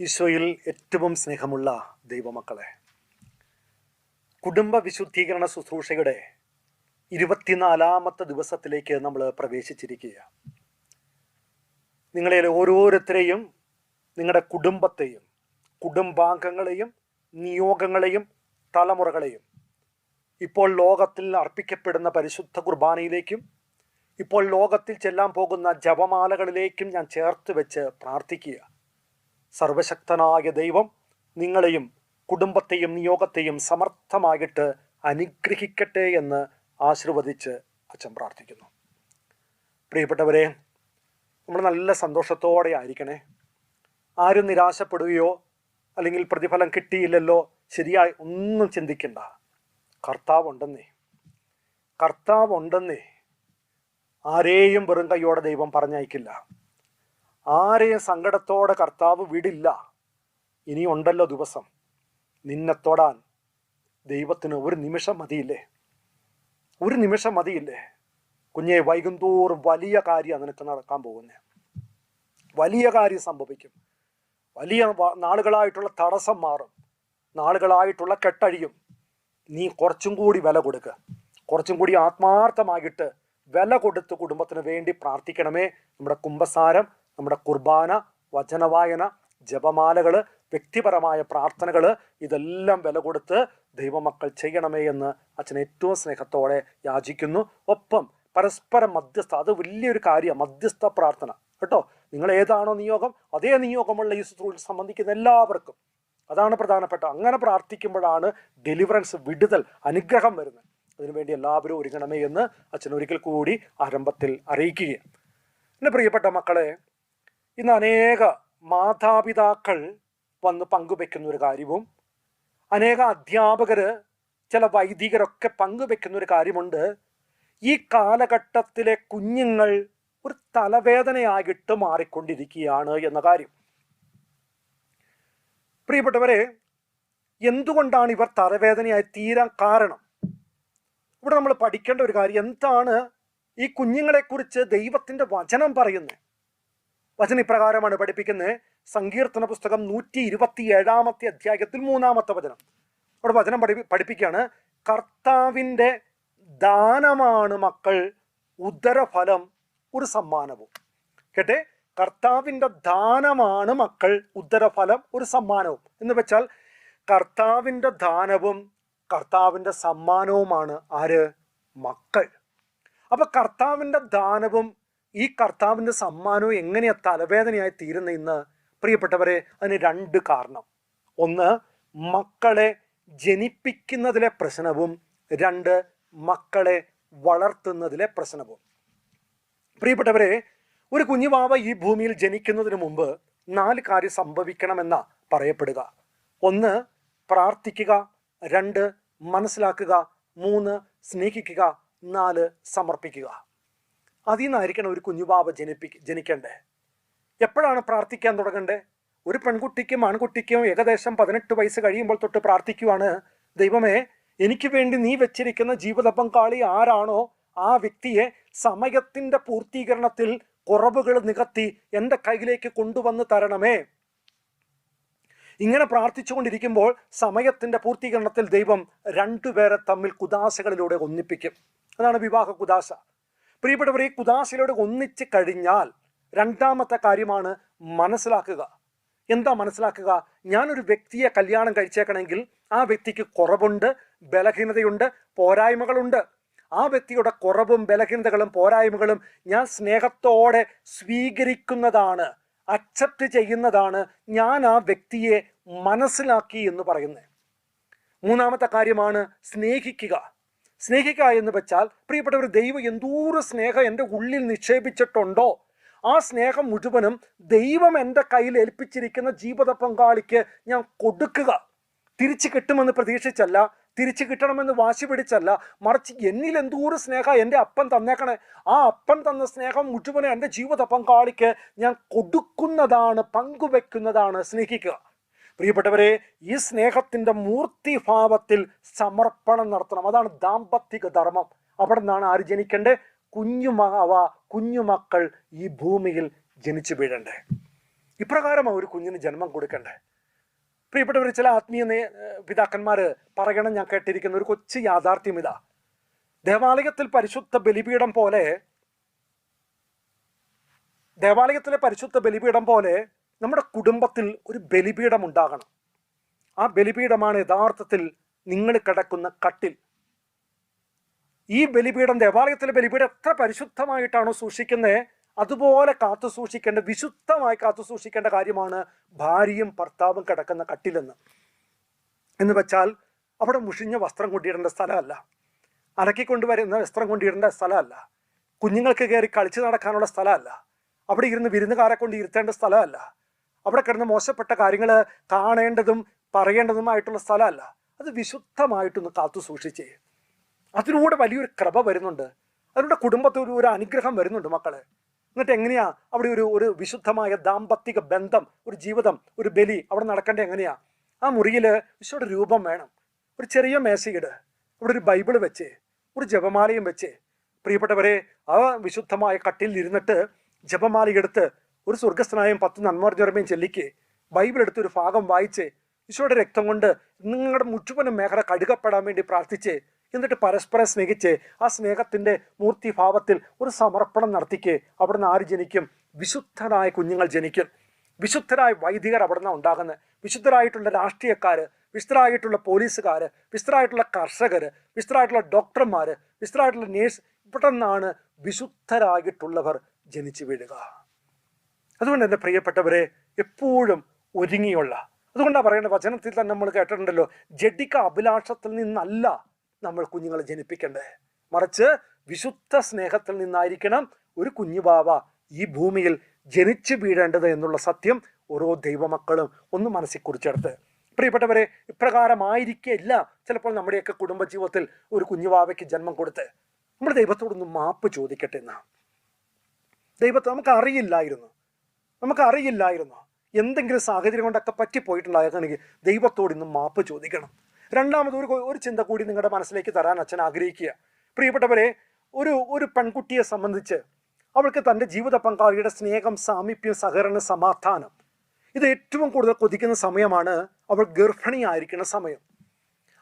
ഈശോയിൽ ഏറ്റവും സ്നേഹമുള്ള ദൈവമക്കളെ കുടുംബ വിശുദ്ധീകരണ ശുശ്രൂഷയുടെ ഇരുപത്തിനാലാമത്തെ ദിവസത്തിലേക്ക് നമ്മൾ പ്രവേശിച്ചിരിക്കുക നിങ്ങളെ ഓരോരുത്തരെയും നിങ്ങളുടെ കുടുംബത്തെയും കുടുംബാംഗങ്ങളെയും നിയോഗങ്ങളെയും തലമുറകളെയും ഇപ്പോൾ ലോകത്തിൽ അർപ്പിക്കപ്പെടുന്ന പരിശുദ്ധ കുർബാനയിലേക്കും ഇപ്പോൾ ലോകത്തിൽ ചെല്ലാൻ പോകുന്ന ജപമാലകളിലേക്കും ഞാൻ ചേർത്ത് വെച്ച് പ്രാർത്ഥിക്കുക. സർവശക്തനായ ദൈവം നിങ്ങളെയും കുടുംബത്തെയും നിയോഗത്തെയും സമർത്ഥമായിട്ട് അനുഗ്രഹിക്കട്ടെ എന്ന് ആശീർവദിച്ച് അച്ഛൻ പ്രാർത്ഥിക്കുന്നു. പ്രിയപ്പെട്ടവരെ നമ്മൾ നല്ല സന്തോഷത്തോടെ ആയിരിക്കണേ. ആരും നിരാശപ്പെടുകയോ അല്ലെങ്കിൽ പ്രതിഫലം കിട്ടിയില്ലല്ലോ ശരിയായി ഒന്നും ചിന്തിക്കണ്ട. കർത്താവ് ഉണ്ടെന്നേ കർത്താവ് ഉണ്ടെന്നേ ആരെയും വെറും കൈയോടെ ദൈവം പറഞ്ഞയക്കില്ല. ആരെയും സങ്കടത്തോടെ കർത്താവ് വിടില്ല. ഇനി ഉണ്ടല്ലോ ദിവസം. നിന്നെ തൊടാൻ ദൈവത്തിന് ഒരു നിമിഷം മതിയില്ലേ? ഒരു നിമിഷം മതിയില്ലേ? കുഞ്ഞെ വൈകുന്തോറും വലിയ കാര്യം നിനക്ക് നടക്കാൻ പോകുന്നത് വലിയ കാര്യം സംഭവിക്കും. വലിയ നാളുകളായിട്ടുള്ള തടസ്സം മാറും. നാളുകളായിട്ടുള്ള കെട്ടഴിയും. നീ കുറച്ചും കൂടി വില കൊടുക്കുക കുറച്ചും കൂടി ആത്മാർത്ഥമായിട്ട് വില കൊടുത്ത് കുടുംബത്തിന് വേണ്ടി പ്രാർത്ഥിക്കണമേ. നമ്മുടെ കുംഭസാരം നമ്മുടെ കുർബാന വചനവായന ജപമാലകൾ വ്യക്തിപരമായ പ്രാർത്ഥനകൾ ഇതെല്ലാം വില കൊടുത്ത് ദൈവമക്കൾ ചെയ്യണമേ എന്ന് അച്ഛൻ ഏറ്റവും സ്നേഹത്തോടെ യാചിക്കുന്നു. ഒപ്പം പരസ്പരം മധ്യസ്ഥ അത് വലിയൊരു കാര്യമാണ് മധ്യസ്ഥ പ്രാർത്ഥന. കേട്ടോ? നിങ്ങൾ ഏതാണോ നിയോഗം അതേ നിയോഗമുള്ള ഈ ശുശ്രൂഷ സംബന്ധിക്കുന്ന എല്ലാവർക്കും അതാണ് പ്രധാനപ്പെട്ട. അങ്ങനെ പ്രാർത്ഥിക്കുമ്പോഴാണ് ഡെലിവറൻസ് വിടുതൽ അനുഗ്രഹം വരുന്നത്. അതിനുവേണ്ടി എല്ലാവരും ഒരുങ്ങണമേ എന്ന് അച്ഛൻ ഒരിക്കൽ കൂടി ആരംഭത്തിൽ അറിയിക്കുകയാണ്. എന്റെ പ്രിയപ്പെട്ട മക്കളെ ഇന്ന് അനേക മാതാപിതാക്കൾ വന്ന് പങ്കുവെക്കുന്ന ഒരു കാര്യവും അനേക അധ്യാപകർ ചില വൈദികരൊക്കെ പങ്കുവെക്കുന്ന ഒരു കാര്യമുണ്ട്. ഈ കാലഘട്ടത്തിലെ കുഞ്ഞുങ്ങൾ ഒരു തലവേദനയായിട്ട് മാറിക്കൊണ്ടിരിക്കുകയാണ് എന്ന കാര്യം. പ്രിയപ്പെട്ടവരെ എന്തുകൊണ്ടാണ് ഇവർ തലവേദനയായി തീരാൻ കാരണം? ഇവിടെ നമ്മൾ പഠിക്കേണ്ട ഒരു കാര്യം എന്താണ് ഈ കുഞ്ഞുങ്ങളെക്കുറിച്ച് ദൈവത്തിന്റെ വചനം പറയുന്നത്? വചന ഇപ്രകാരമാണ് പഠിപ്പിക്കുന്നത്. സങ്കീർത്തന പുസ്തകം നൂറ്റി ഇരുപത്തി ഏഴാമത്തെ അധ്യായത്തിൽ മൂന്നാമത്തെ വചനം. അവിടെ വചനം പഠി പഠിപ്പിക്കുകയാണ് കർത്താവിന്റെ ദാനമാണ് മക്കൾ ഉദരഫലം ഒരു സമ്മാനവും. കേട്ടെ? കർത്താവിന്റെ ദാനമാണ് മക്കൾ ഉദ്ധരഫലം ഒരു സമ്മാനവും. എന്ന് വെച്ചാൽ കർത്താവിന്റെ ദാനവും കർത്താവിന്റെ സമ്മാനവുമാണ് ആര്? മക്കൾ. അപ്പൊ കർത്താവിന്റെ ദാനവും ഈ കർത്താവിന്റെ സമ്മാനവും എങ്ങനെയാ തലവേദനയായി തീരുന്ന ഇന്ന്? പ്രിയപ്പെട്ടവരെ അതിന് രണ്ട് കാരണം. ഒന്ന് മക്കളെ ജനിപ്പിക്കുന്നതിലെ പ്രശ്നവും. രണ്ട് മക്കളെ വളർത്തുന്നതിലെ പ്രശ്നവും. പ്രിയപ്പെട്ടവരെ ഒരു കുഞ്ഞുവാവ ഈ ഭൂമിയിൽ ജനിക്കുന്നതിന് മുമ്പ് നാല് കാര്യം സംഭവിക്കണമെന്ന പറയപ്പെടുക. ഒന്ന് പ്രാർത്ഥിക്കുക. രണ്ട് മനസ്സിലാക്കുക. മൂന്ന് സ്നേഹിക്കുക. നാല് സമർപ്പിക്കുക. അതിൽ നിന്നായിരിക്കണം ഒരു കുഞ്ഞുവാവ ജനിപ്പി ജനിക്കണ്ടേ. എപ്പോഴാണ് പ്രാർത്ഥിക്കാൻ തുടങ്ങണ്ടേ? ഒരു പെൺകുട്ടിക്കും ആൺകുട്ടിക്കും ഏകദേശം പതിനെട്ട് വയസ്സ് കഴിയുമ്പോൾ തൊട്ട് പ്രാർത്ഥിക്കുവാണ്. ദൈവമേ എനിക്ക് വേണ്ടി നീ വെച്ചിരിക്കുന്ന ജീവിത പങ്കാളി ആരാണോ? ആ വ്യക്തിയെ സമയത്തിന്റെ പൂർത്തീകരണത്തിൽ കുറവുകൾ നികത്തി എന്റെ കയ്യിലേക്ക് കൊണ്ടുവന്ന് തരണമേ. ഇങ്ങനെ പ്രാർത്ഥിച്ചുകൊണ്ടിരിക്കുമ്പോൾ സമയത്തിന്റെ പൂർത്തീകരണത്തിൽ ദൈവം രണ്ടുപേരെ തമ്മിൽ കുദാശകളിലൂടെ ഒന്നിപ്പിക്കും. അതാണ് വിവാഹ കുദാശ. പ്രിയപ്പെട്ടവർ ഈ കുദാശയിലൂടെ ഒന്നിച്ച് കഴിഞ്ഞാൽ രണ്ടാമത്തെ കാര്യമാണ് മനസ്സിലാക്കുക. എന്താ മനസ്സിലാക്കുക? ഞാനൊരു വ്യക്തിയെ കല്യാണം കഴിച്ചേക്കണമെങ്കിൽ ആ വ്യക്തിക്ക് കുറവുണ്ട് ബലഹീനതയുണ്ട് പോരായ്മകളുണ്ട്. ആ വ്യക്തിയുടെ കുറവും ബലഹീനതകളും പോരായ്മകളും ഞാൻ സ്നേഹത്തോടെ സ്വീകരിക്കുന്നതാണ് അക്സെപ്റ്റ് ചെയ്യുന്നതാണ് ഞാൻ ആ വ്യക്തിയെ മനസ്സിലാക്കി എന്ന് പറയുന്നത്. മൂന്നാമത്തെ കാര്യമാണ് സ്നേഹിക്കുക. സ്നേഹിക്കുക എന്ന് വെച്ചാൽ പ്രിയപ്പെട്ടവർ ദൈവം എന്തോരം സ്നേഹം എന്റെ ഉള്ളിൽ നിക്ഷേപിച്ചിട്ടുണ്ടോ? ആ സ്നേഹം മുഴുവനും ദൈവം എന്റെ കയ്യിൽ ഏൽപ്പിച്ചിരിക്കുന്ന ജീവിത പങ്കാളിക്ക് ഞാൻ കൊടുക്കുക. തിരിച്ചു കിട്ടുമെന്ന് പ്രതീക്ഷിച്ചല്ല തിരിച്ചു കിട്ടണമെന്ന് വാശി പിടിച്ചല്ല മറിച്ച് എന്നിൽ എന്തോരം സ്നേഹം എന്റെ അപ്പൻ തന്നേക്കണേ. ആ അപ്പൻ തന്ന സ്നേഹം മുഴുവനെ എന്റെ ജീവിത പങ്കാളിക്ക് ഞാൻ കൊടുക്കുന്നതാണ് പങ്കുവെക്കുന്നതാണ് സ്നേഹിക്കുക. പ്രിയപ്പെട്ടവരെ ഈ സ്നേഹത്തിന്റെ മൂർത്തിഭാവത്തിൽ സമർപ്പണം നടത്തണം. അതാണ് ദാമ്പത്തിക ധർമ്മം. അവിടെ നിന്നാണ് ആര് ജനിക്കേണ്ടത് കുഞ്ഞുമാവ കുഞ്ഞുമക്കൾ ഈ ഭൂമിയിൽ ജനിച്ചു വീഴണ്ടേ. ഇപ്രകാരം ഒരു കുഞ്ഞിന് ജന്മം കൊടുക്കണ്ടേ. പ്രിയപ്പെട്ടവർ ചില ആത്മീയ പിതാക്കന്മാർ പറയണം ഞാൻ കേട്ടിരിക്കുന്ന ഒരു കൊച്ചു യാഥാർത്ഥ്യം ഇതാ. ദേവാലയത്തിൽ പരിശുദ്ധ ബലിപീഠം പോലെ ദേവാലയത്തിലെ പരിശുദ്ധ ബലിപീഠം പോലെ നമ്മുടെ കുടുംബത്തിൽ ഒരു ബലിപീഠം ഉണ്ടാകണം. ആ ബലിപീഠമാണ് യഥാർത്ഥത്തിൽ നിങ്ങൾ കിടക്കുന്ന കട്ടിൽ. ഈ ബലിപീഠം ദേവാലയത്തിലെ ബലിപീഠം എത്ര പരിശുദ്ധമായിട്ടാണോ സൂക്ഷിക്കുന്നത് അതുപോലെ കാത്തു സൂക്ഷിക്കേണ്ട വിശുദ്ധമായി കാത്തു സൂക്ഷിക്കേണ്ട കാര്യമാണ് ഭാര്യയും ഭർത്താവും കിടക്കുന്ന കട്ടിലെന്ന്. എന്ന് വെച്ചാൽ അവിടെ മുഷിഞ്ഞ വസ്ത്രം കൊണ്ടിടേണ്ട സ്ഥലമല്ല. അലക്കിക്കൊണ്ടുവരുന്ന വസ്ത്രം കൊണ്ടിടേണ്ട സ്ഥലമല്ല. കുഞ്ഞുങ്ങൾക്ക് കയറി കളിച്ചു നടക്കാനുള്ള സ്ഥലമല്ല. അവിടെ ഇരുന്ന് വിരുന്നുകാരെ കൊണ്ട് ഇരുത്തേണ്ട സ്ഥലമല്ല. അവിടെ കിടന്ന് മോശപ്പെട്ട കാര്യങ്ങൾ കാണേണ്ടതും പറയേണ്ടതുമായിട്ടുള്ള സ്ഥലമല്ല. അത് വിശുദ്ധമായിട്ടൊന്ന് കാത്തു സൂക്ഷിച്ചേ. അതിലൂടെ വലിയൊരു കൃപ വരുന്നുണ്ട്. അതിലൂടെ കുടുംബത്തിൽ ഒരു അനുഗ്രഹം വരുന്നുണ്ട് മക്കളെ. എന്നിട്ട് എങ്ങനെയാ അവിടെ ഒരു ഒരു വിശുദ്ധമായ ദാമ്പത്തിക ബന്ധം ഒരു ജീവിതം ഒരു ബലി അവിടെ നടക്കേണ്ടത് എങ്ങനെയാ? ആ മുറിയിൽ ഈശോയുടെ രൂപം വേണം. ഒരു ചെറിയ മേശയിട് അവിടെ ഒരു ബൈബിൾ വെച്ച് ഒരു ജപമാലയും വെച്ച്. പ്രിയപ്പെട്ടവരെ ആ വിശുദ്ധമായ കട്ടിൽ ഇരുന്നിട്ട് ജപമാല എടുത്ത് ഒരു സ്വർഗസ്ഥനായും പത്ത് നന്മർജറമയും ചെല്ലിക്ക് ബൈബിൾ എടുത്ത് ഒരു ഭാഗം വായിച്ച് ഈശോയുടെ രക്തം കൊണ്ട് നിങ്ങളുടെ മുഴുവനും മേഖല കഴുകപ്പെടാൻ വേണ്ടി പ്രാർത്ഥിച്ച് എന്നിട്ട് പരസ്പരം സ്നേഹിച്ച് ആ സ്നേഹത്തിന്റെ മൂർത്തിഭാവത്തിൽ ഒരു സമർപ്പണം നടത്തിക്ക് അവിടെ നിന്ന് ആര് ജനിക്കും? വിശുദ്ധരായ കുഞ്ഞുങ്ങൾ ജനിക്കും. വിശുദ്ധരായ വൈദികർ അവിടെ നിന്നാണ് ഉണ്ടാകുന്നത് വിശുദ്ധരായിട്ടുള്ള രാഷ്ട്രീയക്കാർ വിശുദ്ധരായിട്ടുള്ള പോലീസുകാർ വിശുദ്ധരായിട്ടുള്ള കർഷകർ വിശുദ്ധരായിട്ടുള്ള ഡോക്ടർമാർ വിശുദ്ധരായിട്ടുള്ള നേഴ്സ് ഇവിടെ നിന്നാണ് വിശുദ്ധരായിട്ടുള്ളവർ ജനിച്ചു വീഴുക. അതുകൊണ്ട് എന്റെ പ്രിയപ്പെട്ടവരെ എപ്പോഴും ഒരുങ്ങിയുള്ള അതുകൊണ്ടാണ് പറയുന്നത് വചനത്തിൽ തന്നെ നമ്മൾ കേട്ടിട്ടുണ്ടല്ലോ ജഡിക അഭിലാഷത്തിൽ നിന്നല്ല നമ്മൾ കുഞ്ഞുങ്ങളെ ജനിപ്പിക്കേണ്ടത് മറിച്ച് വിശുദ്ധ സ്നേഹത്തിൽ നിന്നായിരിക്കണം ഒരു കുഞ്ഞുബാവ ഈ ഭൂമിയിൽ ജനിച്ചു വീഴേണ്ടത് എന്നുള്ള സത്യം ഓരോ ദൈവമക്കളും ഒന്ന് മനസ്സിൽ കുറിച്ചെടുത്ത്. പ്രിയപ്പെട്ടവരെ ഇപ്രകാരമായിരിക്കില്ല ചിലപ്പോൾ നമ്മുടെയൊക്കെ കുടുംബജീവിതത്തിൽ ഒരു കുഞ്ഞുവാവയ്ക്ക് ജന്മം കൊടുത്ത്. നമ്മൾ ദൈവത്തോടൊന്ന് മാപ്പ് ചോദിക്കട്ടെ എന്നാ? ദൈവത്തെ നമുക്ക് അറിയില്ലായിരുന്നു നമുക്ക് അറിയില്ലായിരുന്നു എന്തെങ്കിലും സാഹചര്യം കൊണ്ടൊക്കെ പറ്റിപ്പോയിട്ടുണ്ടായിരുന്നെങ്കിൽ ദൈവത്തോട് ഇന്ന് മാപ്പ് ചോദിക്കണം. രണ്ടാമത് ഒരു ഒരു ചിന്ത കൂടി നിങ്ങളുടെ മനസ്സിലേക്ക് തരാൻ അച്ഛൻ ആഗ്രഹിക്കുക. പ്രിയപ്പെട്ടവരെ ഒരു ഒരു പെൺകുട്ടിയെ സംബന്ധിച്ച് അവൾക്ക് തന്റെ ജീവിത പങ്കാളിയുടെ സ്നേഹം സാമീപ്യം സഹകരണ സമാധാനം ഇത് ഏറ്റവും കൂടുതൽ കൊതിക്കുന്ന സമയമാണ് അവൾ ഗർഭിണിയായിരിക്കുന്ന സമയം.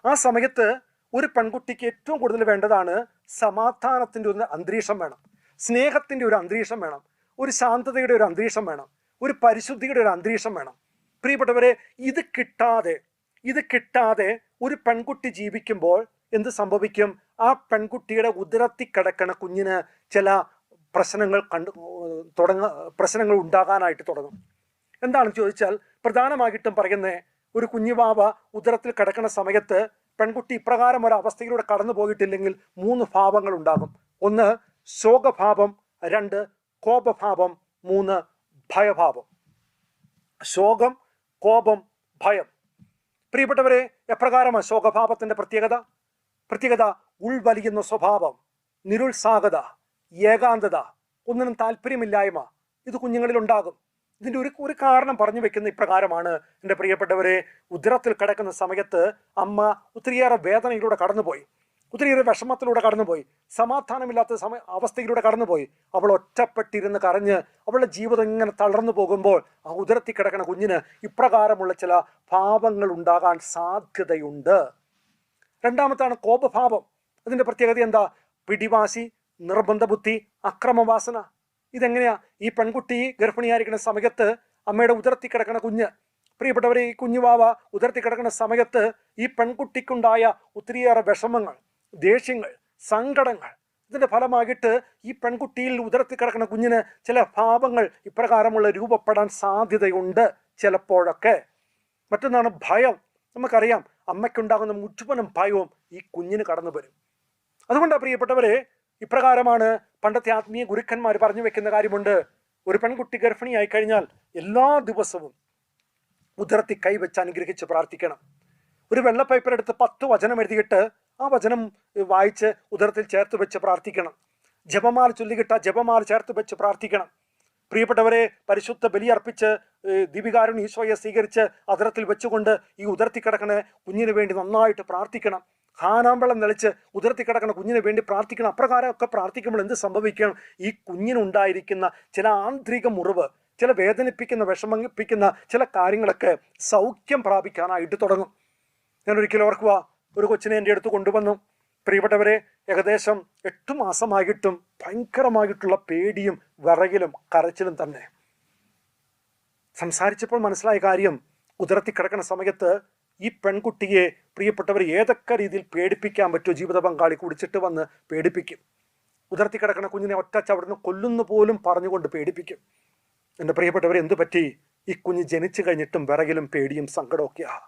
ആ സമയത്ത് ഒരു പെൺകുട്ടിക്ക് ഏറ്റവും കൂടുതൽ വേണ്ടതാണ് സമാധാനത്തിന്റെ ഒരു അന്തരീക്ഷം വേണം. സ്നേഹത്തിന്റെ ഒരു അന്തരീക്ഷം വേണം. ഒരു ശാന്തതയുടെ ഒരു അന്തരീക്ഷം വേണം. ഒരു പരിശുദ്ധിയുടെ ഒരു അന്തരീക്ഷം വേണം. പ്രിയപ്പെട്ടവരെ ഇത് കിട്ടാതെ ഇത് കിട്ടാതെ ഒരു പെൺകുട്ടി ജീവിക്കുമ്പോൾ എന്ത് സംഭവിക്കും? ആ പെൺകുട്ടിയുടെ ഉദരത്തിൽ കിടക്കണ കുഞ്ഞിന് ചില പ്രശ്നങ്ങൾ കണ്ടു തുടങ്ങ പ്രശ്നങ്ങൾ ഉണ്ടാകാനായിട്ട് തുടങ്ങും. എന്താണെന്ന് ചോദിച്ചാൽ പ്രധാനമായിട്ടും പറയുന്നത് ഒരു കുഞ്ഞുവാവ ഉദരത്തിൽ കിടക്കുന്ന സമയത്ത് പെൺകുട്ടി ഇപ്രകാരം ഒരു അവസ്ഥയിലൂടെ കടന്നു പോയിട്ടില്ലെങ്കിൽ മൂന്ന് ഭാവങ്ങൾ ഉണ്ടാകും. ഒന്ന് ശോകഭാവം. രണ്ട് കോപഭാവം. മൂന്ന് ഭയഭാവം. ശോകം കോപം ഭയം. പ്രിയപ്പെട്ടവരെ എപ്രകാരമാണ് ശോകഭാവത്തിന്റെ പ്രത്യേകത? പ്രത്യേകത ഉൾവലിയുന്ന സ്വഭാവം നിരുത്സാഹത ഏകാന്തത ഒന്നിനും താല്പര്യമില്ലായ്മ ഇത് കുഞ്ഞുങ്ങളിൽ ഉണ്ടാകും ഇതിന്റെ ഒരു ഒരു കാരണം പറഞ്ഞു വെക്കുന്ന ഇപ്രകാരമാണ്. എന്റെ പ്രിയപ്പെട്ടവരെ ഉദരത്തിൽ കിടക്കുന്ന സമയത്ത് അമ്മ ഒത്തിരിയേറെ വേദനയിലൂടെ കടന്നുപോയി. ഒത്തിരിയേറെ വിഷമത്തിലൂടെ കടന്നുപോയി. സമാധാനമില്ലാത്ത സമയ അവസ്ഥയിലൂടെ കടന്നുപോയി. അവൾ ഒറ്റപ്പെട്ടിരുന്ന് കരഞ്ഞ് അവളുടെ ജീവിതം ഇങ്ങനെ തളർന്നു പോകുമ്പോൾ ആ ഉദരത്തിൽ കിടക്കുന്ന കുഞ്ഞിന് ഇപ്രകാരമുള്ള ചില ഭാവങ്ങൾ ഉണ്ടാകാൻ സാധ്യതയുണ്ട്. രണ്ടാമത്താണ് കോപഭാവം. അതിന്റെ പ്രത്യേകത എന്താ? പിടിവാശി നിർബന്ധ ബുദ്ധി അക്രമവാസന. ഇതെങ്ങനെയാ? ഈ പെൺകുട്ടി ഗർഭിണിയായിരിക്കുന്ന സമയത്ത് അമ്മയുടെ ഉദരത്തിൽ കിടക്കുന്ന കുഞ്ഞ്. പ്രിയപ്പെട്ടവരെ ഈ കുഞ്ഞുവാവ ഉദർത്തി കിടക്കുന്ന സമയത്ത് ഈ പെൺകുട്ടിക്കുണ്ടായ ഒത്തിരിയേറെ വിഷമങ്ങൾ. ദേഷ്യങ്ങൾ സങ്കടങ്ങൾ ഇതിന്റെ ഫലമായിട്ട് ഈ പെൺകുട്ടിയിൽ ഉദരത്തിൽ കിടക്കുന്ന കുഞ്ഞിന് ചില ഭാവങ്ങൾ ഇപ്രകാരമുള്ള രൂപപ്പെടാൻ സാധ്യതയുണ്ട് ചിലപ്പോഴൊക്കെ. മറ്റൊന്നാണ് ഭയം. നമുക്കറിയാം അമ്മയ്ക്കുണ്ടാകുന്ന മുഴുവനും ഭയവും ഈ കുഞ്ഞിന് കടന്നു വരും അതുകൊണ്ടാണ് പ്രിയപ്പെട്ടവരെ ഇപ്രകാരമാണ് പണ്ടത്തെ ആത്മീയ ഗുരുക്കന്മാർ പറഞ്ഞു വെക്കുന്ന കാര്യമുണ്ട്. ഒരു പെൺകുട്ടി ഗർഭിണിയായി കഴിഞ്ഞാൽ എല്ലാ ദിവസവും ഉദരത്തിൽ കൈവച്ച് അനുഗ്രഹിച്ച് പ്രാർത്ഥിക്കണം. ഒരു വെള്ള പേപ്പർ എടുത്ത് പത്ത് വചനം എഴുതിയിട്ട് ആ വചനം വായിച്ച് ഉദരത്തിൽ ചേർത്ത് വെച്ച് പ്രാർത്ഥിക്കണം. ജപമാല ചൊല്ലിക്കിട്ട ജപമാല ചേർത്ത് വെച്ച് പ്രാർത്ഥിക്കണം. പ്രിയപ്പെട്ടവരെ പരിശുദ്ധ ബലിയർപ്പിച്ച് ദീപികാരുൺ ഈശോയെ സ്വീകരിച്ച് അതിരത്തിൽ വെച്ചുകൊണ്ട് ഈ ഉദർത്തി കിടക്കണ കുഞ്ഞിന് വേണ്ടി നന്നായിട്ട് പ്രാർത്ഥിക്കണം. ഹാനാമ്പളം നിലച്ച് ഉദർത്തി കിടക്കുന്ന കുഞ്ഞിന് വേണ്ടി പ്രാർത്ഥിക്കണം. അപ്രകാരമൊക്കെ പ്രാർത്ഥിക്കുമ്പോൾ എന്ത് സംഭവിക്കണം? ഈ കുഞ്ഞിനുണ്ടായിരിക്കുന്ന ചില ആന്തരിക മുറിവ് ചില വേദനിപ്പിക്കുന്ന വിഷമിപ്പിക്കുന്ന ചില കാര്യങ്ങളൊക്കെ സൗഖ്യം പ്രാപിക്കാനായിട്ട് തുടങ്ങും. ഞാൻ ഒരിക്കലും ഓർക്കുക ഒരു കൊച്ചിനെ എന്റെ അടുത്ത് കൊണ്ടുവന്നു. പ്രിയപ്പെട്ടവരെ ഏകദേശം എട്ട് മാസമായിട്ടും ഭയങ്കരമായിട്ടുള്ള പേടിയും വിറകിലും കരച്ചിലും തന്നെ. സംസാരിച്ചപ്പോൾ മനസ്സിലായ കാര്യം ഉദരത്തി കിടക്കുന്ന സമയത്ത് ഈ പെൺകുട്ടിയെ പ്രിയപ്പെട്ടവർ ഏതൊക്കെ രീതിയിൽ പേടിപ്പിക്കാൻ പറ്റുമോ ജീവിത പങ്കാളി കുടിച്ചിട്ട് വന്ന് പേടിപ്പിക്കും. ഉദർത്തി കിടക്കുന്ന കുഞ്ഞിനെ ഒറ്റ ചവിടുന്ന് കൊല്ലുന്നു പോലും പറഞ്ഞുകൊണ്ട് പേടിപ്പിക്കും. എന്റെ പ്രിയപ്പെട്ടവരെ എന്തു പറ്റി? ഈ കുഞ്ഞ് ജനിച്ചു കഴിഞ്ഞിട്ടും വിറകിലും പേടിയും സങ്കടമൊക്കെയാ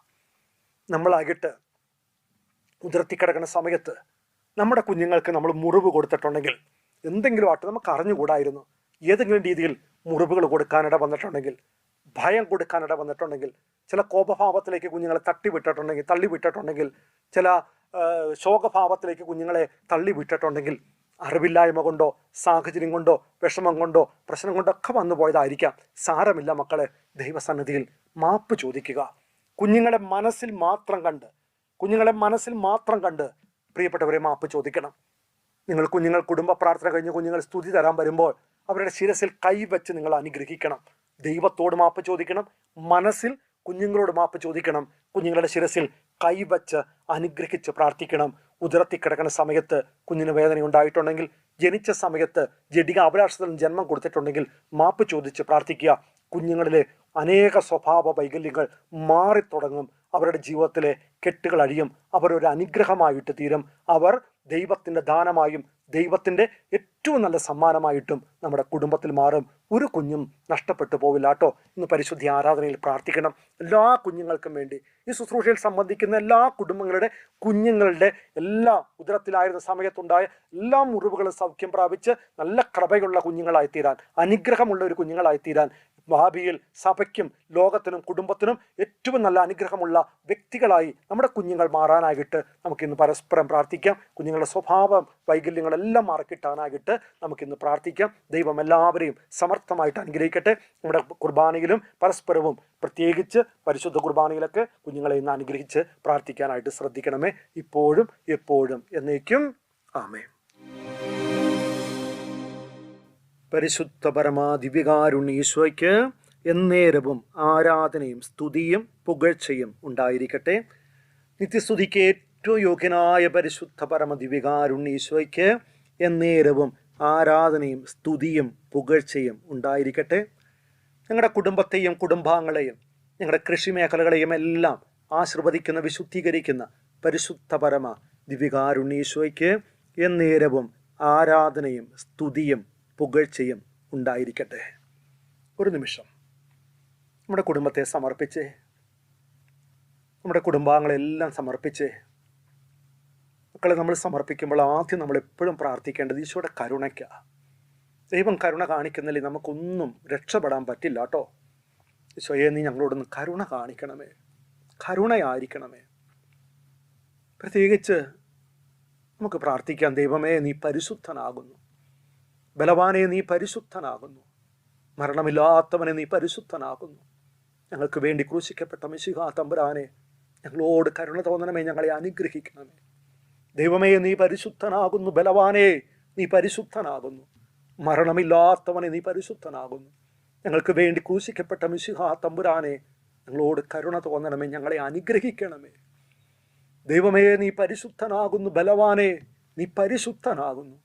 നമ്മളാകിട്ട് കിടക്കുന്ന സമയത്ത് നമ്മുടെ കുഞ്ഞുങ്ങൾക്ക് നമ്മൾ മുറിവ് കൊടുത്തിട്ടുണ്ടെങ്കിൽ എന്തെങ്കിലും ആട്ടെ നമുക്ക് അറിഞ്ഞുകൂടായിരുന്നു. ഏതെങ്കിലും രീതിയിൽ മുറിവുകൾ കൊടുക്കാനിട വന്നിട്ടുണ്ടെങ്കിൽ ഭയം കൊടുക്കാനിട വന്നിട്ടുണ്ടെങ്കിൽ ചില കോപഭാവത്തിലേക്ക് കുഞ്ഞുങ്ങളെ തട്ടിവിട്ടിട്ടുണ്ടെങ്കിൽ തള്ളിവിട്ടിട്ടുണ്ടെങ്കിൽ ചില ശോകഭാവത്തിലേക്ക് കുഞ്ഞുങ്ങളെ തള്ളിവിട്ടിട്ടുണ്ടെങ്കിൽ അറിവില്ലായ്മ കൊണ്ടോ സാഹചര്യം കൊണ്ടോ വിഷമം കൊണ്ടോ പ്രശ്നം കൊണ്ടോ ഒക്കെ വന്നു പോയതായിരിക്കാം. സാരമില്ല മക്കളെ ദൈവസന്നിധിയിൽ മാപ്പ് ചോദിക്കുക. കുഞ്ഞുങ്ങളെ മനസ്സിൽ മാത്രം കണ്ട് കുഞ്ഞുങ്ങളെ മനസ്സിൽ മാത്രം കണ്ട് പ്രിയപ്പെട്ടവരെ മാപ്പ് ചോദിക്കണം. നിങ്ങൾ കുഞ്ഞുങ്ങൾ കുടുംബ പ്രാർത്ഥന കഴിഞ്ഞ് കുഞ്ഞുങ്ങൾ സ്തുതി തരാൻ വരുമ്പോൾ അവരുടെ ശിരസിൽ കൈവച്ച് നിങ്ങൾ അനുഗ്രഹിക്കണം. ദൈവത്തോട് മാപ്പ് ചോദിക്കണം. മനസ്സിൽ കുഞ്ഞുങ്ങളോട് മാപ്പ് ചോദിക്കണം. കുഞ്ഞുങ്ങളുടെ ശിരസിൽ കൈവച്ച് അനുഗ്രഹിച്ച് പ്രാർത്ഥിക്കണം. ഉദരത്തി കിടക്കുന്ന സമയത്ത് കുഞ്ഞിന് വേദന ഉണ്ടായിട്ടുണ്ടെങ്കിൽ ജനിച്ച സമയത്ത് ജഡിക അഭിലാഷത്തിൽ ജന്മം കൊടുത്തിട്ടുണ്ടെങ്കിൽ മാപ്പ് ചോദിച്ച് പ്രാർത്ഥിക്കുക. കുഞ്ഞുങ്ങളിലെ അനേക സ്വഭാവ വൈകല്യങ്ങൾ മാറിത്തുടങ്ങും അവരുടെ ജീവിതത്തിലെ കെട്ടുകൾ അഴിയും. അവർ ഒരു അനുഗ്രഹമായിട്ട് തീരും. അവർ ദൈവത്തിന്റെ ദാനമായും ദൈവത്തിന്റെ ഏറ്റവും നല്ല സമ്മാനമായിട്ടും നമ്മുടെ കുടുംബത്തിൽ മാറും. ഒരു കുഞ്ഞും നഷ്ടപ്പെട്ടു പോവില്ല കേട്ടോ. ഇന്ന് പരിശുദ്ധി ആരാധനയിൽ പ്രാർത്ഥിക്കണം. എല്ലാ കുഞ്ഞുങ്ങൾക്കും വേണ്ടി ഈ ശുശ്രൂഷയിൽ സംബന്ധിക്കുന്ന എല്ലാ കുടുംബങ്ങളുടെ കുഞ്ഞുങ്ങളുടെ എല്ലാ ഉദരത്തിലായിരുന്ന സമയത്തുണ്ടായ എല്ലാ മുറിവുകളും സൗഖ്യം പ്രാപിച്ച് നല്ല കൃപയുള്ള കുഞ്ഞുങ്ങളായി തീരാൻ അനുഗ്രഹമുള്ള ഒരു കുഞ്ഞുങ്ങളായി തീരാൻ ഭാവിയിൽ സഭയ്ക്കും ലോകത്തിനും കുടുംബത്തിനും ഏറ്റവും നല്ല അനുഗ്രഹമുള്ള വ്യക്തികളായി നമ്മുടെ കുഞ്ഞുങ്ങൾ മാറാനായിട്ട് നമുക്കിന്ന് പരസ്പരം പ്രാർത്ഥിക്കാം. കുഞ്ഞുങ്ങളുടെ സ്വഭാവം വൈകല്യങ്ങളെല്ലാം മാറിക്കിട്ടാനായിട്ട് നമുക്കിന്ന് പ്രാർത്ഥിക്കാം. ദൈവം എല്ലാവരെയും സമർത്ഥമായിട്ട് അനുഗ്രഹിക്കട്ടെ. നമ്മുടെ കുർബാനയിലും പരസ്പരവും പ്രത്യേകിച്ച് പരിശുദ്ധ കുർബാനയിലൊക്കെ കുഞ്ഞുങ്ങളെ ഇന്ന് അനുഗ്രഹിച്ച് പ്രാർത്ഥിക്കാനായിട്ട് ശ്രദ്ധിക്കണമേ. ഇപ്പോഴും എപ്പോഴും എന്നേക്കും. ആമേ പരിശുദ്ധ പരമാ ദിവ്യകാരുണ്യ എന്നേരവും ആരാധനയും സ്തുതിയും പുകഴ്ചയും ഉണ്ടായിരിക്കട്ടെ. നിത്യസ്തുതിക്ക് ഏറ്റവും യോഗ്യനായ പരിശുദ്ധ പരമ ദിവ്യകാരുണ്യ എന്നേരവും ആരാധനയും സ്തുതിയും പുകഴ്ചയും ഉണ്ടായിരിക്കട്ടെ. ഞങ്ങളുടെ കുടുംബത്തെയും കുടുംബാംഗങ്ങളെയും ഞങ്ങളുടെ കൃഷി മേഖലകളെയും എല്ലാം ആശീർവദിക്കുന്ന വിശുദ്ധീകരിക്കുന്ന പരിശുദ്ധ പരമ ദിവ്യകാരുണ്യീശോയ്ക്ക് എന്നേരവും ആരാധനയും സ്തുതിയും പുകഴ്ചയും ഉണ്ടായിരിക്കട്ടെ. ഒരു നിമിഷം. നമ്മുടെ കുടുംബത്തെ സമർപ്പിച്ച് നമ്മുടെ കുടുംബാംഗങ്ങളെല്ലാം സമർപ്പിച്ച് മക്കളെ നമ്മൾ സമർപ്പിക്കുമ്പോൾ ആദ്യം നമ്മൾ എപ്പോഴും പ്രാർത്ഥിക്കേണ്ടത് ഈശോയുടെ കരുണയ്ക്ക. ദൈവം കരുണ കാണിക്കുന്നില്ലേ നമുക്കൊന്നും രക്ഷപ്പെടാൻ പറ്റില്ല കേട്ടോ. ഈശോയെ നീ ഞങ്ങളോടൊന്ന് കരുണ കാണിക്കണമേ. കരുണയായിരിക്കണമേ. പ്രത്യേകിച്ച് നമുക്ക് പ്രാർത്ഥിക്കാം ദൈവമേ നീ പരിശുദ്ധനാകുന്നു. ബലവാനെ നീ പരിശുദ്ധനാകുന്നു. മരണമില്ലാത്തവനെ നീ പരിശുദ്ധനാകുന്നു. ഞങ്ങൾക്ക് വേണ്ടി ക്രൂശിക്കപ്പെട്ട മിശിഹ തമ്പുരാനെ ഞങ്ങളോട് കരുണ തോന്നണമേ ഞങ്ങളെ അനുഗ്രഹിക്കണമേ. ദൈവമേ നീ പരിശുദ്ധനാകുന്നു. ബലവാനെ നീ പരിശുദ്ധനാകുന്നു. മരണമില്ലാത്തവനെ നീ പരിശുദ്ധനാകുന്നു. ഞങ്ങൾക്ക് വേണ്ടി ക്രൂശിക്കപ്പെട്ട മിശിഹ തമ്പുരാനെ ഞങ്ങളോട് കരുണ തോന്നണമേ ഞങ്ങളെ അനുഗ്രഹിക്കണമേ. ദൈവമേ നീ പരിശുദ്ധനാകുന്നു. ബലവാനെ നീ പരിശുദ്ധനാകുന്നു.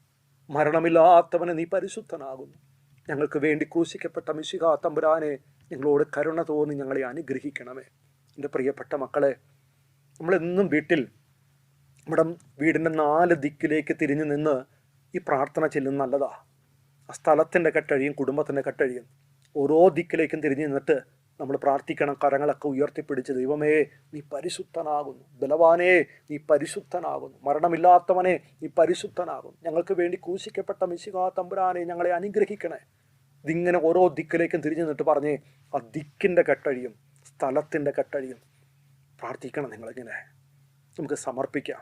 മരണമില്ലാത്തവനെ നീ പരിശുദ്ധനാകുന്നു. ഞങ്ങൾക്ക് വേണ്ടി ക്രൂശിക്കപ്പെട്ട മിശിക തമ്പുരാനെ ഞങ്ങളോട് കരുണ തോന്നി ഞങ്ങളെ അനുഗ്രഹിക്കണമേ. എന്റെ പ്രിയപ്പെട്ട മക്കളെ നമ്മളെന്നും വീട്ടിൽ നമ്മുടെ വീടിന്റെ നാല് ദിക്കിലേക്ക് തിരിഞ്ഞു നിന്ന് ഈ പ്രാർത്ഥന ചെല്ലുന്ന നല്ലതാ. ആ സ്ഥലത്തിന്റെ കെട്ടഴിയും കുടുംബത്തിന്റെ കെട്ടഴിയും ഓരോ ദിക്കിലേക്കും തിരിഞ്ഞു നിന്നിട്ട് നമ്മൾ പ്രാർത്ഥിക്കണം കരങ്ങളൊക്കെ ഉയർത്തിപ്പിടിച്ച് ദൈവമേ നീ പരിശുദ്ധനാകുന്നു. ബലവാനേ നീ പരിശുദ്ധനാകുന്നു. മരണമില്ലാത്തവനെ നീ പരിശുദ്ധനാകുന്നു. ഞങ്ങൾക്ക് വേണ്ടി ക്രൂശിക്കപ്പെട്ട മിശികാ തമ്പുരാനെ ഞങ്ങളെ അനുഗ്രഹിക്കണേ. ഇതിങ്ങനെ ഓരോ ദിക്കിലേക്കും തിരിഞ്ഞു നിന്നിട്ട് പറഞ്ഞേ ആ ദിക്കിന്റെ കെട്ടഴിയും സ്ഥലത്തിന്റെ കെട്ടഴിയും പ്രാർത്ഥിക്കണം നിങ്ങളിങ്ങനെ. നമുക്ക് സമർപ്പിക്കാം.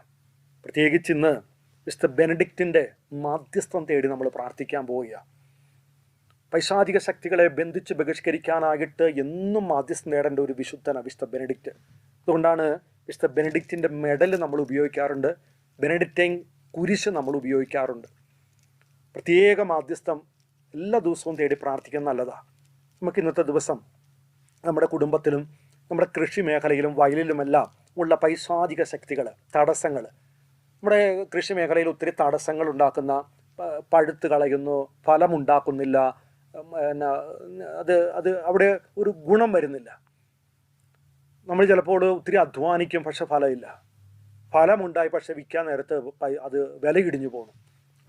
പ്രത്യേകിച്ച് ഇന്ന് മിസ്റ്റർ ബെനഡിക്റ്റിന്റെ മാധ്യസ്ഥം തേടി നമ്മൾ പ്രാർത്ഥിക്കാൻ പോവുക പൈശാചിക ശക്തികളെ ബന്ധിച്ച് ബഹിഷ്കരിക്കാനായിട്ട് എന്നും മാധ്യസ്ഥ നേടേണ്ട ഒരു വിശുദ്ധന വിശുദ്ധ ബെനഡിക്റ്റ്. അതുകൊണ്ടാണ് വിശുദ്ധ ബെനഡിക്റ്റിന്റെ മെഡൽ നമ്മൾ ഉപയോഗിക്കാറുണ്ട്. ബെനഡിക്റ്റൈൻ കുരിശ് നമ്മൾ ഉപയോഗിക്കാറുണ്ട്. പ്രത്യേക മാധ്യസ്ഥം എല്ലാ ദിവസവും തേടി പ്രാർത്ഥിക്കുന്ന നല്ലതാണ് നമുക്ക് ഇന്നത്തെ ദിവസം നമ്മുടെ കുടുംബത്തിലും നമ്മുടെ കൃഷി മേഖലയിലും വയലിലുമെല്ലാം ഉള്ള പൈശാചിക ശക്തികൾ തടസ്സങ്ങൾ നമ്മുടെ കൃഷി മേഖലയിൽ ഒത്തിരി തടസ്സങ്ങൾ ഉണ്ടാക്കുന്ന പഴുത്ത് കളയുന്നു ഫലമുണ്ടാക്കുന്നില്ല പിന്നെ അത് അത് അവിടെ ഒരു ഗുണം വരുന്നില്ല. നമ്മൾ ചിലപ്പോൾ ഒത്തിരി അധ്വാനിക്കും പക്ഷെ ഫലമില്ല. ഫലമുണ്ടായി പക്ഷെ വിൽക്കാൻ നേരത്ത് അത് വില ഇടിഞ്ഞു പോകണം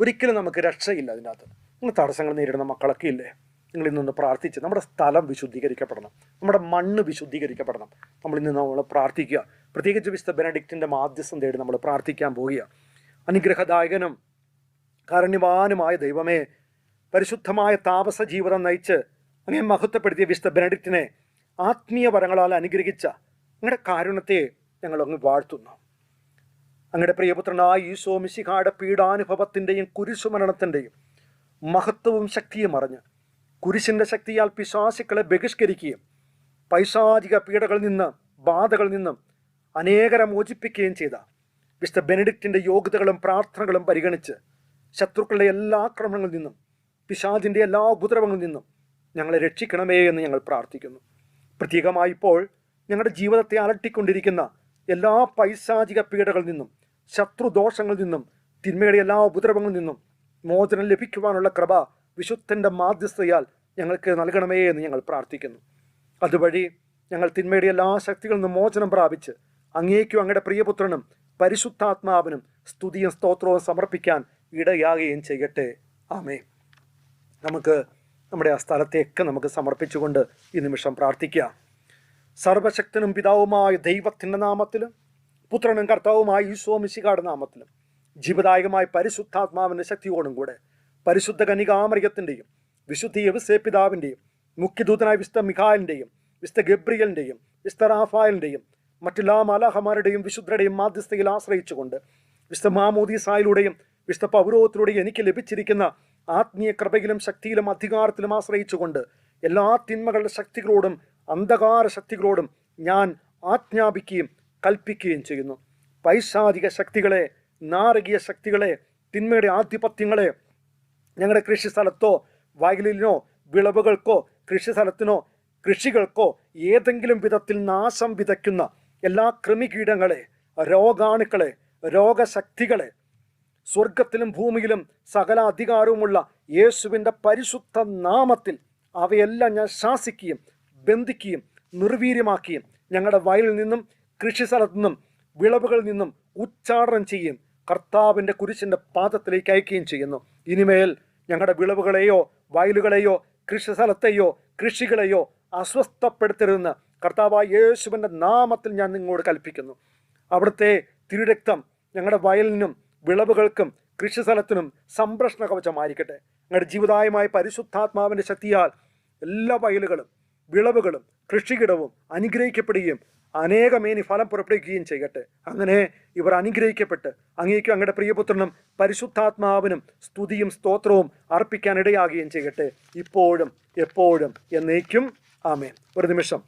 ഒരിക്കലും നമുക്ക് രക്ഷയില്ല അതിനകത്ത്. നിങ്ങൾ തടസ്സങ്ങൾ നേരിടുന്ന മക്കളൊക്കെ ഇല്ലേ? നിങ്ങൾ ഇന്നൊന്ന് പ്രാർത്ഥിച്ച് നമ്മുടെ സ്ഥലം വിശുദ്ധീകരിക്കപ്പെടണം. നമ്മുടെ മണ്ണ് വിശുദ്ധീകരിക്കപ്പെടണം. നമ്മൾ ഇന്ന് നമ്മൾ പ്രാർത്ഥിക്കുക. പ്രത്യേകിച്ച് വിശുദ്ധ ബെനഡിക്റ്റിന്റെ മാധ്യസ്ഥം തേടി നമ്മൾ പ്രാർത്ഥിക്കാൻ പോവുക അനുഗ്രഹദായകനും കാരുണ്യവാനുമായ ദൈവമേ പരിശുദ്ധമായ താപസ ജീവിതം നയിച്ച് അങ്ങനെ മഹത്വപ്പെടുത്തിയ വിശുദ്ധ ബെനഡിക്റ്റിനെ ആത്മീയ വരങ്ങളാൽ അനുഗ്രഹിച്ച അങ്ങയുടെ കാരുണ്യത്തെ ഞങ്ങൾ അങ്ങ് വാഴ്ത്തുന്നു. അങ്ങയുടെ പ്രിയപുത്രനായ ഈശോ മിശിഹായുടെ പീഡാനുഭവത്തിന്റെയും കുരിശുമരണത്തിന്റെയും മഹത്വവും ശക്തിയും അറിഞ്ഞ് കുരിശിന്റെ ശക്തിയാൽ പിശാശുക്കളെ ബഹിഷ്കരിക്കുകയും പൈശാചിക പീഡകളിൽ നിന്ന് ബാധകളിൽ നിന്നും അനേകരെ മോചിപ്പിക്കുകയും ചെയ്ത വിശുദ്ധ ബെനഡിക്റ്റിന്റെ യോഗ്യതകളും പ്രാർത്ഥനകളും പരിഗണിച്ച് ശത്രുക്കളുടെ എല്ലാ ആക്രമണങ്ങളിൽ നിന്നും പിശാചിന്റെ എല്ലാ ഉപദ്രവങ്ങളിൽ നിന്നും ഞങ്ങളെ രക്ഷിക്കണമേ എന്ന് ഞങ്ങൾ പ്രാർത്ഥിക്കുന്നു. പ്രത്യേകമായി ഇപ്പോൾ ഞങ്ങളുടെ ജീവിതത്തെ അലട്ടിക്കൊണ്ടിരിക്കുന്ന എല്ലാ പൈശാചിക പീഡകളിൽ നിന്നും ശത്രുദോഷങ്ങളിൽ നിന്നും തിന്മയുടെ എല്ലാ ഉപദ്രവങ്ങളിൽ നിന്നും മോചനം ലഭിക്കുവാനുള്ള കൃപ വിശുദ്ധന്റെ മാധ്യസ്ഥയാൽ ഞങ്ങൾക്ക് നൽകണമേ എന്ന് ഞങ്ങൾ പ്രാർത്ഥിക്കുന്നു. അതുവഴി ഞങ്ങൾ തിന്മയുടെ എല്ലാ ശക്തികളിൽ നിന്നും മോചനം പ്രാപിച്ച് അങ്ങേക്കും അങ്ങയുടെ പ്രിയപുത്രനും പരിശുദ്ധാത്മാവിനും സ്തുതിയും സ്തോത്രവും സമർപ്പിക്കാൻ ഇടയാകുകയും ചെയ്യട്ടെ. ആമേ നമുക്ക് നമ്മുടെ ആ സ്ഥലത്തെയൊക്കെ നമുക്ക് സമർപ്പിച്ചുകൊണ്ട് ഈ നിമിഷം പ്രാർത്ഥിക്കാം സർവശക്തനും പിതാവുമായ ദൈവത്തിന്റെ നാമത്തിലും പുത്രനും കർത്താവുമായ ഈശോ മിശികാട് നാമത്തിലും ജീവദായകമായ പരിശുദ്ധാത്മാവിന്റെ ശക്തിയോടും കൂടെ പരിശുദ്ധ കനികാമൃഗത്തിന്റെയും വിശുദ്ധ യവിസേ പിതാവിന്റെയും മുഖ്യദൂതനായ വിശുദ്ധ മിഖാലിന്റെയും വിശുദ്ധ ഗബ്രിയലിന്റെയും വിശുദ്ധ റാഫായലിന്റെയും മറ്റെല്ലാ മാലാഹമാരുടെയും വിശുദ്ധരുടെയും മാധ്യസ്ഥയിൽ ആശ്രയിച്ചുകൊണ്ട് വിശുദ്ധ മാമോദീസായിലൂടെയും വിശുദ്ധ പൗരോഹത്തിലൂടെയും എനിക്ക് ലഭിച്ചിരിക്കുന്ന ആത്മീയ കൃപയിലും ശക്തിയിലും അധികാരത്തിലും ആശ്രയിച്ചുകൊണ്ട് എല്ലാ തിന്മകളുടെ ശക്തികളോടും അന്ധകാര ശക്തികളോടും ഞാൻ ആജ്ഞാപിക്കുകയും കൽപ്പിക്കുകയും ചെയ്യുന്നു. പൈശാചിക ശക്തികളെ നാരകീയ ശക്തികളെ തിന്മയുടെ ആധിപത്യങ്ങളെ ഞങ്ങളുടെ കൃഷി സ്ഥലത്തോ വയലിനോ വിളവുകൾക്കോ കൃഷി സ്ഥലത്തിനോ കൃഷികൾക്കോ ഏതെങ്കിലും വിധത്തിൽ നാശം വിതയ്ക്കുന്ന എല്ലാ കൃമികീടങ്ങളെ രോഗാണുക്കളെ രോഗശക്തികളെ സ്വർഗത്തിലും ഭൂമിയിലും സകല അധികാരവുമുള്ള യേശുവിന്റെ പരിശുദ്ധ നാമത്തിൽ അവയെല്ലാം ഞാൻ ശാസിക്കുകയും ബന്ധിക്കുകയും നിർവീര്യമാക്കുകയും ഞങ്ങളുടെ വയലിൽ നിന്നും കൃഷി സ്ഥലത്തു നിന്നും വിളവുകളിൽ നിന്നും ഉച്ചാടനം ചെയ്യും കർത്താവിന്റെ കുരിശിന്റെ പാദത്തിലേക്ക് അയക്കുകയും ചെയ്യുന്നു. ഇനിമേൽ ഞങ്ങളുടെ വിളവുകളെയോ വയലുകളെയോ കൃഷി സ്ഥലത്തെയോ കൃഷികളെയോ അസ്വസ്ഥപ്പെടുത്തരുതെന്ന് കർത്താവായ യേശുവിന്റെ നാമത്തിൽ ഞാൻ നിങ്ങളോട് കൽപ്പിക്കുന്നു. അവിടുത്തെ തിരുരക്തം ഞങ്ങളുടെ വയലിനും വിളവുകൾക്കും കൃഷിസ്ഥലത്തിനും സംരക്ഷണ കവചമായിരിക്കട്ടെ. നിങ്ങളുടെ ജീവിതായമായ പരിശുദ്ധാത്മാവിന്റെ ശക്തിയാൽ എല്ലാ വയലുകളും വിളവുകളും കൃഷിയിടവും അനുഗ്രഹിക്കപ്പെടുകയും അനേകമേനി ഫലം പുറപ്പെടുവിക്കുകയും ചെയ്യട്ടെ. അങ്ങനെ ഇവർ അനുഗ്രഹിക്കപ്പെട്ട് അങ്ങേക്കും അങ്ങയുടെ പ്രിയപുത്രനും പരിശുദ്ധാത്മാവിനും സ്തുതിയും സ്തോത്രവും അർപ്പിക്കാൻ ഇടയാകുകയും ചെയ്യട്ടെ. ഇപ്പോഴും എപ്പോഴും എന്നേക്കും. ആമേൻ. ഒരു നിമിഷം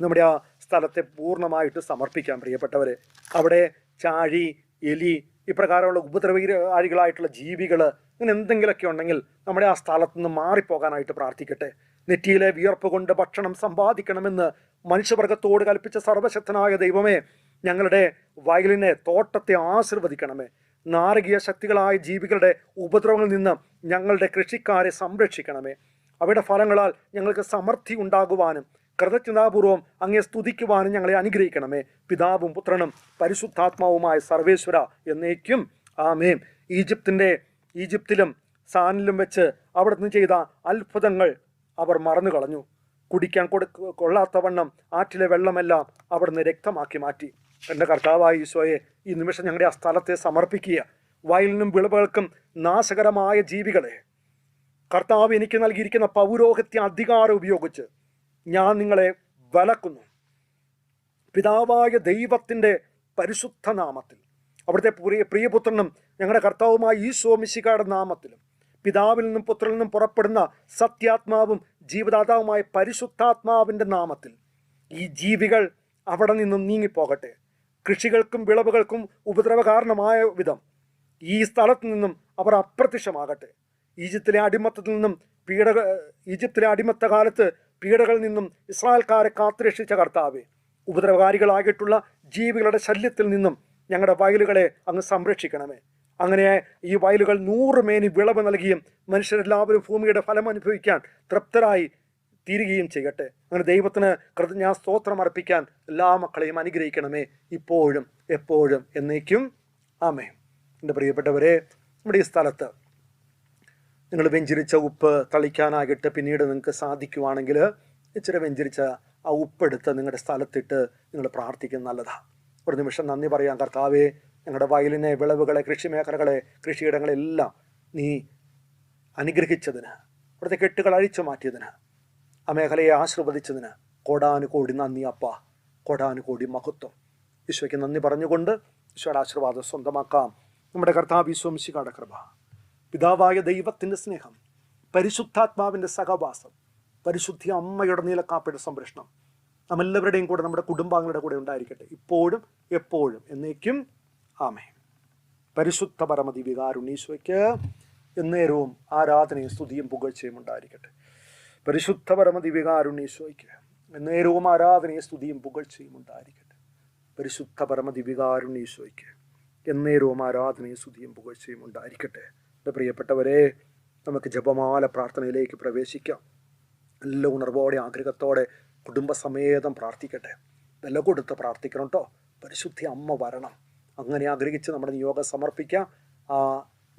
നമ്മുടെ ആ സ്ഥലത്തെ പൂർണമായിട്ട് സമർപ്പിക്കാം പ്രിയപ്പെട്ടവരെ. അവിടെ ചാഴി എലി ഇപ്രകാരമുള്ള ഉപദ്രവകാരികളായിട്ടുള്ള ജീവികൾ ഇങ്ങനെ എന്തെങ്കിലുമൊക്കെ ഉണ്ടെങ്കിൽ നമ്മുടെ ആ സ്ഥലത്ത് നിന്ന് മാറിപ്പോകാനായിട്ട് പ്രാർത്ഥിക്കട്ടെ. നെറ്റിയിലെ വിയർപ്പ് കൊണ്ട് ഭക്ഷണം സമ്പാദിക്കണമെന്ന് മനുഷ്യവർഗത്തോട് കൽപ്പിച്ച സർവശക്തനായ ദൈവമേ ഞങ്ങളുടെ വയലിനെ തോട്ടത്തെ ആശീർവദിക്കണമേ. നാരകീയ ശക്തികളായ ജീവികളുടെ ഉപദ്രവങ്ങളിൽ നിന്ന് ഞങ്ങളുടെ കൃഷിക്കാരെ സംരക്ഷിക്കണമേ. അവയുടെ ഫലങ്ങളാൽ ഞങ്ങൾക്ക് സമൃദ്ധി ഉണ്ടാകുവാനും കൃതജ്ഞതാപൂർവം അങ്ങേ സ്തുതിക്കുവാനും ഞങ്ങളെ അനുഗ്രഹിക്കണമേ. പിതാവും പുത്രനും പരിശുദ്ധാത്മാവുമായ സർവേശ്വര എന്നേക്കും. ആമേൻ. ഈജിപ്തിന്റെ ഈജിപ്തിലും സാനിലും വെച്ച് അവിടുന്ന് ചെയ്ത അത്ഭുതങ്ങൾ അവർ മറന്നു കളഞ്ഞു. കുടിക്കാൻ കൊടു കൊള്ളാത്തവണ്ണം ആറ്റിലെ വെള്ളമെല്ലാം അവിടുന്ന് രക്തമാക്കി മാറ്റി. എന്റെ കർത്താവായ ഈശോയെ ഈ നിമിഷം ഞങ്ങളുടെ ആ സ്ഥലത്തെ സമർപ്പിക്കുക. വയലിനും വിളവുകൾക്കും നാശകരമായ ജീവികളെ. കർത്താവ് എനിക്ക് നൽകിയിരിക്കുന്ന പൗരോഹിത്യ അധികാരം ഉപയോഗിച്ച് ഞാൻ നിങ്ങളെ വലക്കുന്നു. പിതാവായ ദൈവത്തിന്റെ പരിശുദ്ധ നാമത്തിൽ. അവിടുത്തെ പ്രിയ പ്രിയപുത്രനും ഞങ്ങളുടെ കർത്താവുമായ ഈ മിശികായുടെ നാമത്തിലും പിതാവിൽ നിന്നും പുത്രനിൽ നിന്നും പുറപ്പെടുന്ന സത്യാത്മാവും ജീവദാതാവുമായ പരിശുദ്ധാത്മാവിന്റെ നാമത്തിൽ ഈ ജീവികൾ അവിടെ നിന്നും നീങ്ങിപ്പോകട്ടെ. കൃഷികൾക്കും വിളവുകൾക്കും ഉപദ്രവകാരണമായ വിധം ഈ സ്ഥലത്ത് നിന്നും അവർ അപ്രത്യക്ഷമാകട്ടെ. ഈജിപ്തിലെ അടിമത്തത്തിൽ നിന്നും പീഡക ഈജിപ്തിലെ അടിമത്ത കാലത്ത് പീഡകളിൽ നിന്നും ഇസ്രായേൽക്കാരെ കാത്തുരക്ഷിച്ച കർത്താവെ ഉപദ്രവകാരികളായിട്ടുള്ള ജീവികളുടെ ശല്യത്തിൽ നിന്നും ഞങ്ങളുടെ വയലുകളെ അങ്ങ് സംരക്ഷിക്കണമേ. അങ്ങനെ ഈ വയലുകൾ നൂറ് മേനി വിളവ് നൽകിയും മനുഷ്യരെല്ലാവരും ഭൂമിയുടെ ഫലം അനുഭവിക്കാൻ തൃപ്തരായി തീരുകയും ചെയ്യട്ടെ. അങ്ങനെ ദൈവത്തിന് കൃതജ്ഞാ സ്തോത്രം അർപ്പിക്കാൻ എല്ലാ മക്കളെയും അനുഗ്രഹിക്കണമേ. ഇപ്പോഴും എപ്പോഴും എന്നേക്കും. ആമേ എന്റെ പ്രിയപ്പെട്ടവരെ നമ്മുടെ ഈ സ്ഥലത്ത് നിങ്ങൾ വെഞ്ചരിച്ച ഉപ്പ് തളിക്കാനാകിട്ട് പിന്നീട് നിങ്ങൾക്ക് സാധിക്കുവാണെങ്കിൽ ഇച്ചിരി വെഞ്ചരിച്ച ആ ഉപ്പെടുത്ത് നിങ്ങളുടെ സ്ഥലത്തിട്ട് നിങ്ങൾ പ്രാർത്ഥിക്കുന്നത് നല്ലതാണ് ഒരു നിമിഷം നന്ദി പറയാം കർത്താവേ. ഞങ്ങളുടെ വയലിനെ വിളവുകളെ കൃഷിമേഖലകളെ കൃഷിയിടങ്ങളെല്ലാം നീ അനുഗ്രഹിച്ചതിന് അവിടുത്തെ കെട്ടുകൾ അഴിച്ചു മാറ്റിയതിന് ആ മേഖലയെ ആശീർവദിച്ചതിന് കോടാനുകോടി നന്ദി അപ്പ. കോടാനുകോടി മഹത്വം. ഈശോയ്ക്ക് നന്ദി പറഞ്ഞുകൊണ്ട് ഈശോയുടെ ആശീർവാദം സ്വന്തമാക്കാം. നമ്മുടെ കർത്താവ് ഈശോമിശികാടെ കൃപ. പിതാവായ ദൈവത്തിന്റെ സ്നേഹം പരിശുദ്ധാത്മാവിന്റെ സഹവാസം പരിശുദ്ധി അമ്മയുടെ നീലക്കാപ്പയുടെ സംരക്ഷണം നമ്മെല്ലാവരുടെയും കൂടെ നമ്മുടെ കുടുംബാംഗങ്ങളുടെ കൂടെ ഉണ്ടായിരിക്കട്ടെ. ഇപ്പോഴും എപ്പോഴും എന്നേക്കും ആമേ പരിശുദ്ധ പരമതി വികാരുണ്ണീശ്വയ്ക്ക് എന്നേരവും ആരാധനയും സ്തുതിയും പുകഴ്ചയും ഉണ്ടായിരിക്കട്ടെ. പരിശുദ്ധ പരമതി വികാരുണ്ണീശ്വയ്ക്ക് എന്നേരവും ആരാധനയും സ്തുതിയും പുകഴ്ചയും ഉണ്ടായിരിക്കട്ടെ. പരിശുദ്ധ പരമതി വികാരുണ്ണീശ്വയ്ക്ക് എന്നേരവും ആരാധനയും സ്തുതിയും പുകഴ്ചയും ഉണ്ടായിരിക്കട്ടെ. എന്റെ പ്രിയപ്പെട്ടവരെ നമുക്ക് ജപമാല പ്രാർത്ഥനയിലേക്ക് പ്രവേശിക്കാം. നല്ല ഉണർവോടെ ആഗ്രഹത്തോടെ കുടുംബസമേതം പ്രാർത്ഥിക്കട്ടെ. വില കൊടുത്ത് പ്രാർത്ഥിക്കണം കേട്ടോ പരിശുദ്ധി അമ്മ വരണം. അങ്ങനെ ആഗ്രഹിച്ച് നമ്മുടെ നിയോഗം സമർപ്പിക്കാം. ആ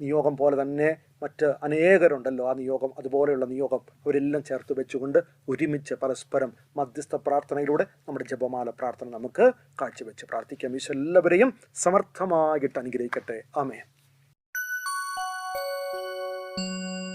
നിയോഗം പോലെ തന്നെ മറ്റ് അനേകരുണ്ടല്ലോ. ആ നിയോഗം അതുപോലെയുള്ള നിയോഗം അവരെല്ലാം ചേർത്ത് വെച്ചുകൊണ്ട് ഒരുമിച്ച് പരസ്പരം മധ്യസ്ഥ പ്രാർത്ഥനയിലൂടെ നമ്മുടെ ജപമാല പ്രാർത്ഥന നമുക്ക് കാഴ്ചവെച്ച് പ്രാർത്ഥിക്കാം. ഈശ്വരെല്ലാവരെയും സമർത്ഥമായിട്ട് അനുഗ്രഹിക്കട്ടെ. ആമേ Música